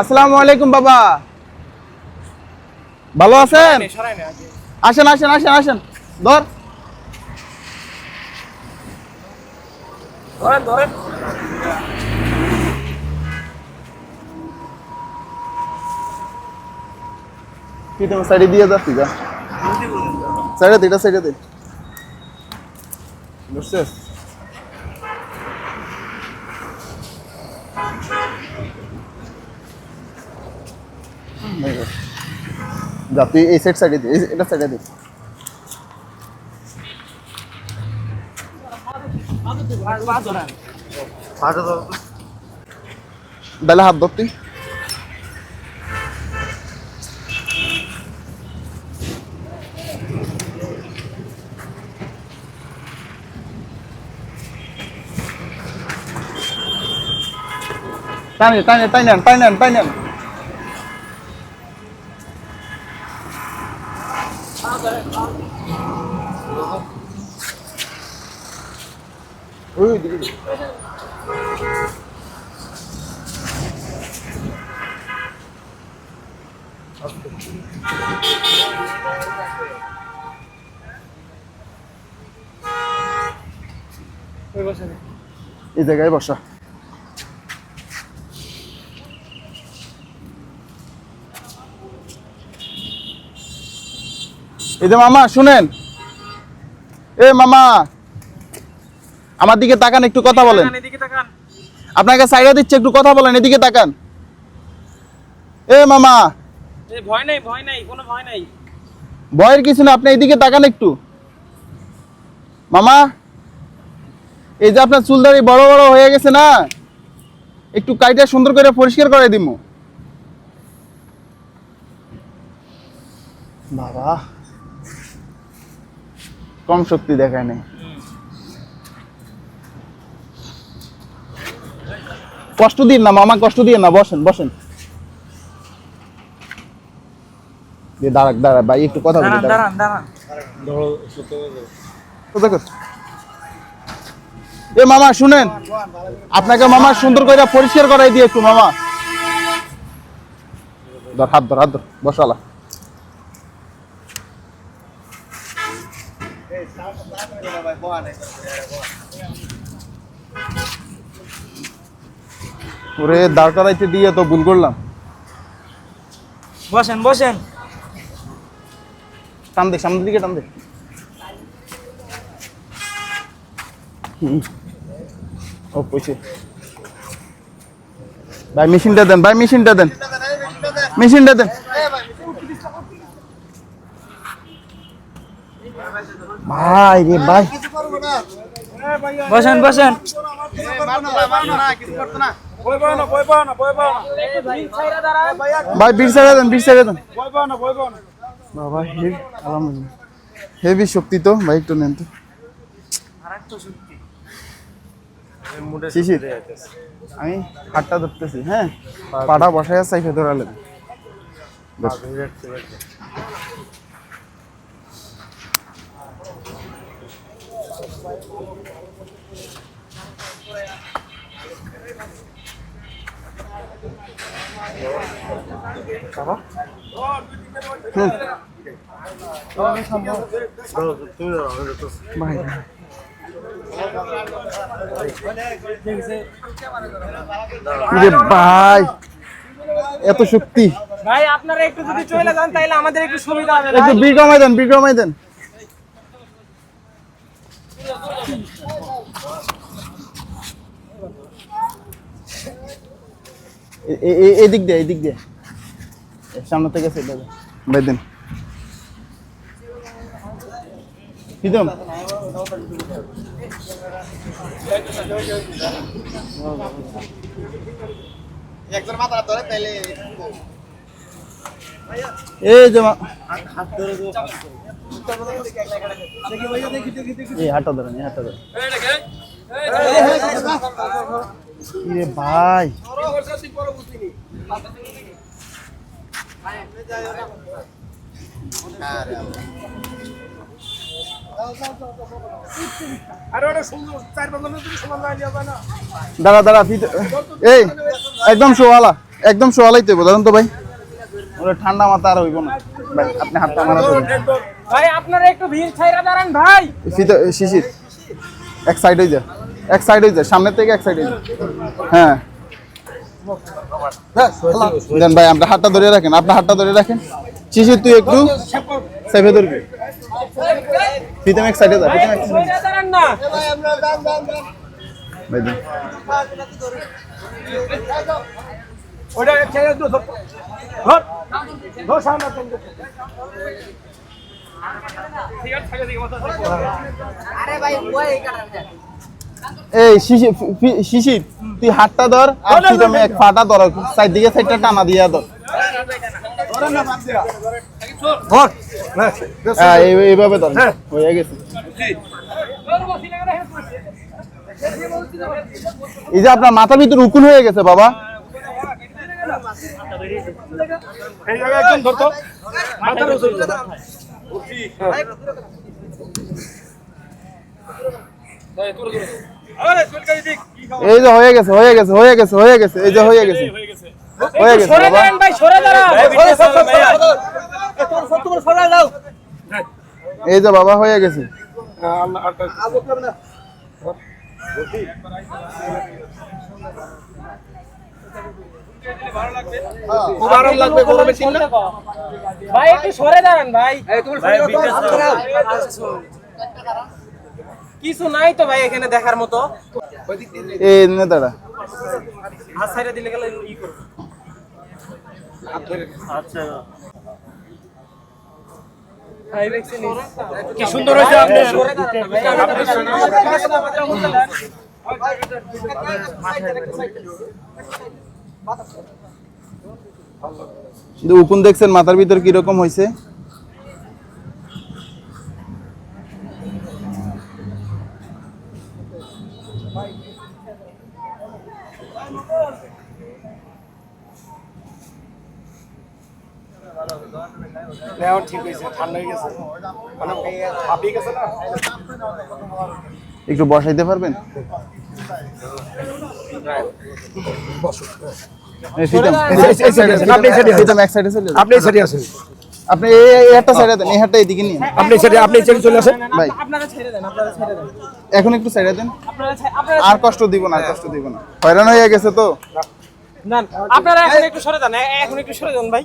আসসালামু আলাইকুম বাবা। ভালো আছেন? আসেন আসেন আসেন আসেন। ধর। কি তোমার দিয়ে যাচ্ছি, যা। সাইডে দে এটা সাইডে দে বুঝছিস যা তুই এই সাইড সাইডে দে এই- এটা সাইডে দে পাঁচ হাজার বেলা হাত ধর তুই টানে টানে টানে টানে টানে ওই দিকে দে। এই জায়গায় বসা এই যে মামা শুনেন। এ মামা আমার দিকে তাকান একটু কথা বলেন। এদিকে তাকান। আপনাকে সাইডে দিচ্ছে একটু কথা বলেন এদিকে তাকান। এ মামা। এই ভয় নাই ভয় নাই কোনো ভয় নাই। ভয়ের কিছু না আপনি এদিকে তাকান একটু। মামা এই যে আপনার চুলদারি বড় বড় হয়ে গেছে না একটু কাইটা সুন্দর করে পরিষ্কার করে দিব বাবা। কম শক্তি দেখায় নাই। কষ্ট দিন না মামা কষ্ট দিয়ে না বসেন বসেন। দাঁড়াক দাঁড়া ভাই একটু কথা বলি দাঁড়ান দাঁড়ান? এ মামা শুনেন আপনাকে মামা সুন্দর করে পরিষ্কার করাই দিয়ে একটু মামা। ধর হাত ধর হাত ধর বসালা। ওরে দাঁড় করাইতে দিয়ে তো ভুল করলাম। বসেন বসেন। টান দে সামনের দিকে টান দে। ও পয়সে ভাই মেশিনটা দেন ভাই মেশিনটা দেন। মেশিনটা দেন। ভাই রে ভাই। বসেন বসেন। ভাই বিট সাইডে দেন বিট সাইডে দেন। বাবা হে আলহামদুলিল্লাহ। হেভি শক্তি তো ভাই একটু নেন তো। শিশির আমি হাতটা ধরতেছি হ্যাঁ? পাটা বসায় সাইফে ধরালেন। ভাই এত শক্তি। ভাই আপনারা একটু যদি চলে যান তাহলে আমাদের একটু সুবিধা হবে একটু কমাই দেন কমাই দেন। এদিক দিয়ে এদিক দিয়ে। এ, সামনে থেকে সেটা দে। ভাই দেন। কিদম এই যে এই হাতটা ধরেন এই হাতটা ধরেন ভাই। দাঁড়া দাঁড়া এই, একদম শোয়ালা, একদম শোয়ালাই তো ধরুন তো ভাই। ঠান্ডা মাথা আর হইব না। ভাই আপনি হাতটা মারা ধরুন ভাই আপনারা একটু ভিড় ছাইরা দাঁড়ান ভাই। শিশির এক সাইড হয়ে যা এক সাইড হয়ে যা সামনের থেকে এক সাইড হয়ে যা হ্যাঁ। দেন ভাই আপনার হাতটা ধরে রাখেন আপনার হাতটা ধরে রাখেন। শিশির তুই একটু সেভে ধরবি। ফিতেম এক সাইডে যা ফিতেম এক সাইডে ভাই দেন। ওটা ছেড়ে দো এই শিশির তুই হাতটা ধর আর ফিতেম এক ফাটা ধর সাইড দিকে সাইডটা টানা দিয়া ধর। হ্যাঁ এই- এইভাবে ধর। হয়ে গেছে। এই যে আপনার মাথার ভিতর উকুন হয়ে গেছে বাবা। এই জায়গায় একদম ধর তো। মাথার উপর এই যে হয়ে গেছে হয়ে গেছে হয়ে গেছে হয়ে গেছে এই যে হয়ে গেছে। হয়ে গেছে। সরে দাঁড়ান ভাই সরে দাঁড়ান। এই যে বাবা। হয়ে গেছে। খুব আরাম লাগবে গরমে দিন না ভাই একটু সরে দাঁড়ান ভাই। কিছু নাই তো ভাই এখানে দেখার মতো। এই নে দাঁড়া। হাত সাইডে দিলে গেলে ই করবে। কি সুন্দর হয়েছে আপনি কিন্তু উকুন দেখছেন মাথার ভিতর কীরকম হয়েছে হয়ে মানে একটু বসাইতে পারবেন? এই আপনি সাইডে চলে আপনি সাইডে আছেন আপনি এই এই হাতটা সাইডে দেন এই হাতটা এদিকে নিয়ে আপনি সাইডে আপনি সাইডে চলে আসেন। ভাই। আপনারা ছেড়ে দেন আপনারা ছেড়ে দেন। এখন একটু সাইডে দেন। আপনারা আর কষ্ট দিব না আর কষ্ট দিব না। হয়রান হয়ে গেছে তো। না আপনারা এখন একটু সরে যান এখন একটু সরে যান ভাই।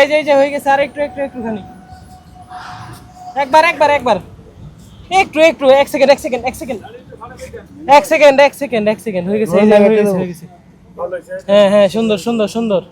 এই যে এই যে, হয়ে গেছে, আর একটু একটু, একটুখানি। একবার একবার একবার। একটু একটু, এক সেকেন্ড এক সেকেন্ড এক সেকেন্ড এক সেকেন্ড এক সেকেন্ড এক সেকেন্ড হয়ে গেছে। হ্যাঁ হ্যাঁ সুন্দর সুন্দর সুন্দর।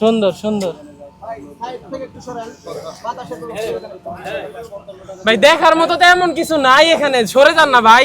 সুন্দর সুন্দর। ভাই, দেখার মতো তো এমন কিছু নাই এখানে। সরে যান না, ভাই।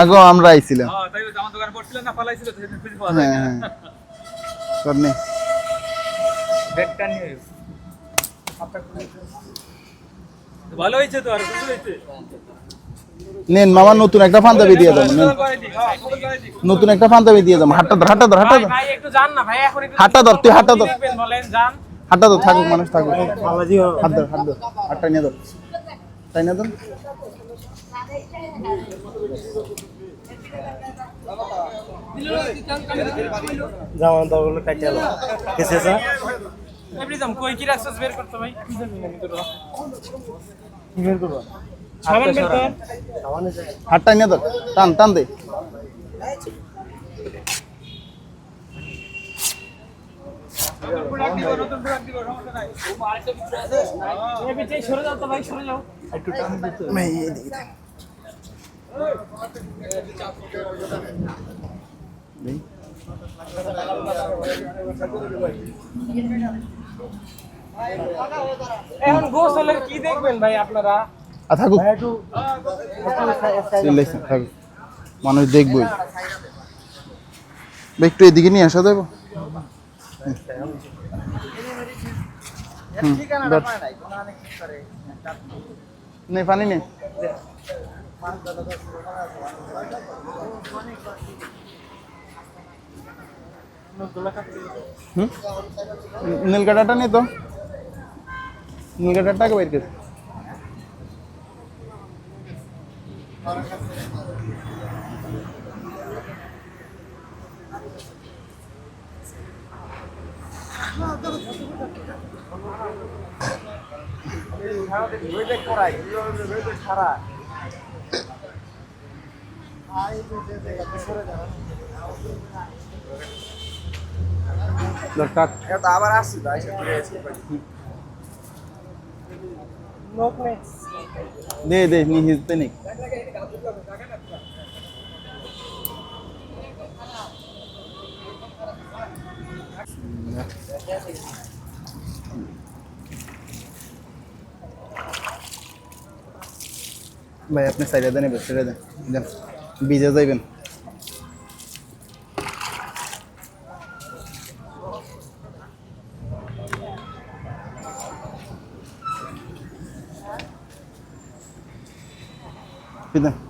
আগো আমরা আইছিলাম। হ্যাঁ হ্যাঁ ভালো হয়েছে তো আর নেন মামা নতুন একটা পাঞ্জাবি দিয়ে হ্যাঁ দিই নতুন একটা পাঞ্জাবি দিয়ে দাও হাটটা ধর হাটটা ধর হাটটা ধর। ভাই একটু যান না ভাই এখন একটু হাতটা ধর, তুই ধর। হাটটা ধর থাকুক মানুষ থাকুক। হাত ধর হাত ধর। হাতটা নিয়ে ধর। তাই না জামান দগুলো কাটে আলো কেসে স্যার এমনি কই কি রাখছস বের করতে ভাই? কি জানি না ভিতরে কি বের করবা? সাবান বের কর। হাতটা নিয়ে ধর টান টান দে যাও তো ভাই সরে যাও এখন গোসলের কি দেখবেন ভাই আপনারা? থাকুক। মানুষ দেখবই। ভাই, একটু এদিকে নিয়ে আসা দেবো নেই পানি নেই হুম নীল কাটাটা নেই তো নীল কাটাটাকে বের করে দরকার লোক নেই দে দে নিহিতে নেই ভাই আপনি সাইডে দেন এবার ছেড়ে দেন দেন বিজে যাইবেন দেন দেখি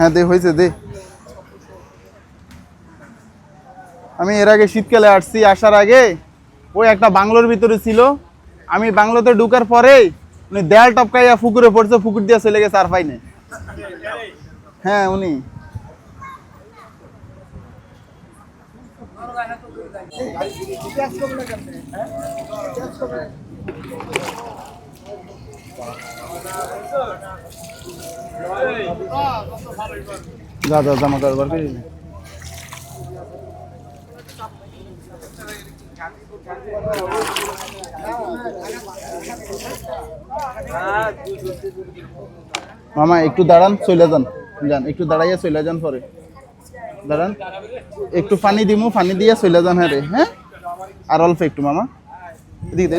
হ্যাঁ দে, হয়েছে, দে। আমি এর আগে শীতকালে আসছি, আসার আগে ওই একটা বাংলোর ভিতরে ছিল। আমি বাংলোতে ঢুকার পরে উনি দেয়াল টপকাইয়া ফুকুরে পড়ছে ফুকুর দিয়ে চলে গেছে, আর পাইনি হ্যাঁ উনি। যা যা জামা কারবার করে মামা একটু দাঁড়ান চলে যান যান একটু দাঁড়াইয়া চলে যান পরে। দাঁড়ান একটু পানি দিমু পানি দিয়ে চলে যান হ্যাঁ রে হ্যাঁ? আর অল্প একটু মামা। এদিকে দে,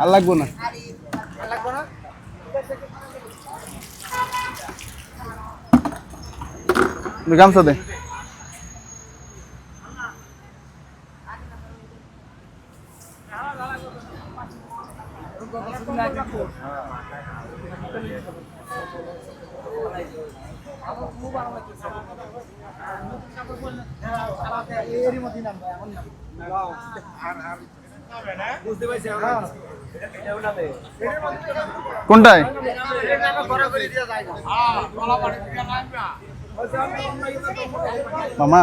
আর লাগবো না। গামছা দে। কোনটায়? মামা,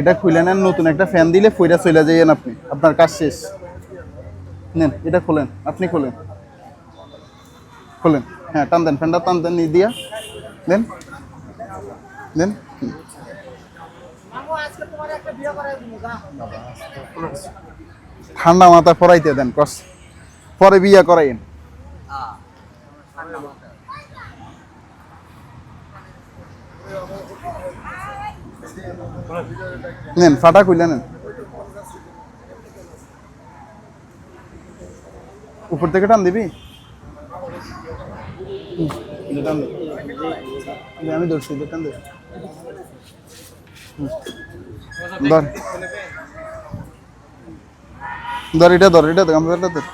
এটা খুলে নেন, নতুন একটা ফ্যান দিলে ফইরা চলে যাইয়েন আপনি। আপনার কাজ শেষ। নেন, এটা খোলেন, আপনি খোলেন। খোলেন হ্যাঁ টান দেন ফ্যানটা টান দেন দিয়া। দেন দেন ঠান্ডা মাথা পরাইতে দেন, কস। পরে বিয়া করাইন নেন ফাটা খুলে নেন। উপর থেকে টান দিবি? টান। আমি ধরছি টান দে। হুম। ধর। ধর এটা ধর এটা ধর গামছাটা ধর।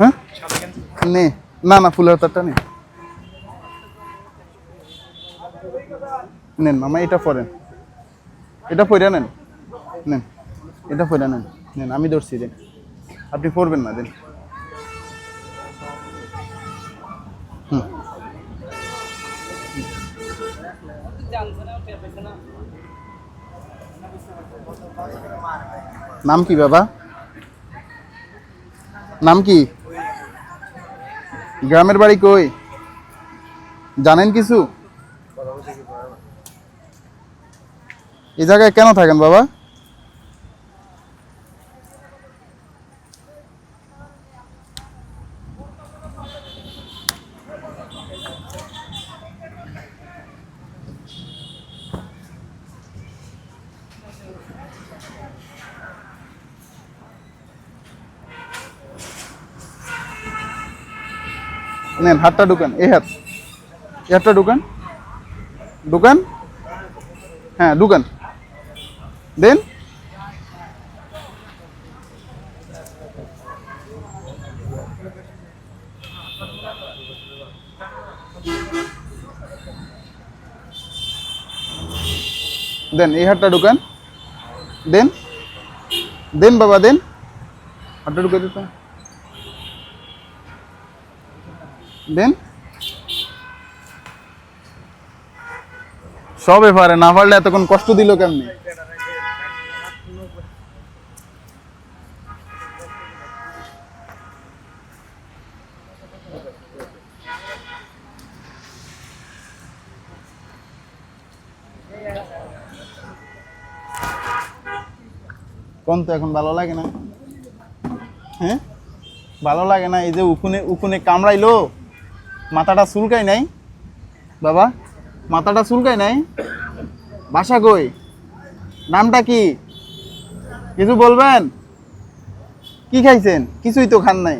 হ্যাঁ? নে না না ফুলের তারটা নে। নেন মামা এটা পরেন। এটা পরে নেন। নেন। এটা পরে নেন। নেন, আমি ধরছি, দেন। আপনি পড়বেন না, দেন। নাম কি, বাবা? নাম কি? গ্রামের বাড়ি কই? জানেন কিছু? এই জায়গায় কেন থাকেন বাবা? নেন, হাতটা ঢুকান, এই হাত। এই হাতটা ঢুকান। ঢুকান? হ্যাঁ ঢুকান। দেন। দেন, এই হাতটা ঢুকান। দেন। দেন বাবা, দেন। হাতটা ঢুকে দিতে দেন। সবে পারে, না পারলে এতক্ষণ কষ্ট দিল কেমনি? কোন তো এখন ভালো লাগে না? হ্যাঁ? ভালো লাগে না, এই যে উকুনে উকুনে কামড়াইলো, মাথাটা চুলকাই নাই? বাবা, মাথাটা চুলকাই নাই? বাসা কই? নামটা কি? কিছু বলবেন? কি খাইছেন? কিছুই তো খান নাই।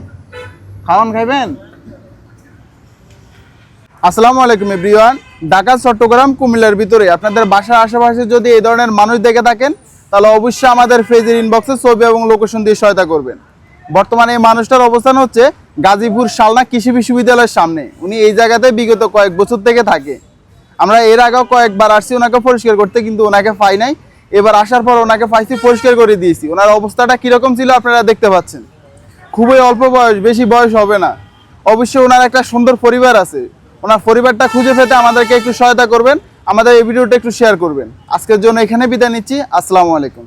খাওয়ান খাইবেন? আসসালামু আলাইকুম, এভরিওয়ান। ঢাকা, চট্টগ্রাম, কুমিল্লার ভিতরে। আপনাদের বাসার আশেপাশে যদি এই ধরনের মানুষ দেখে থাকেন, তাহলে অবশ্যই আমাদের ফেজের ইনবক্সে ছবি এবং লোকেশন দিয়ে সহায়তা করবেন। বর্তমানে এই মানুষটার অবস্থান হচ্ছে গাজীপুর শালনা কৃষি বিশ্ববিদ্যালয়ের সামনে। উনি এই জায়গাতে বিগত কয়েক বছর থেকে থাকে। আমরা এর আগেও কয়েকবার আসছি ওনাকে পরিষ্কার করতে, কিন্তু ওনাকে পাই নাই। এবার আসার পর ওনাকে ফাইসি পরিষ্কার করে দিয়েছি। ওনার অবস্থাটা কীরকম ছিল আপনারা দেখতে পাচ্ছেন। খুবই অল্প বয়স, বেশি বয়স হবে না। অবশ্যই ওনার একটা সুন্দর পরিবার আছে। ওনার পরিবারটা খুঁজে পেতে আমাদেরকে একটু সহায়তা করবেন। আমাদের এই ভিডিওটা একটু শেয়ার করবেন। আজকের জন্য এখানে বিদায় নিচ্ছি। আসসালামু আলাইকুম।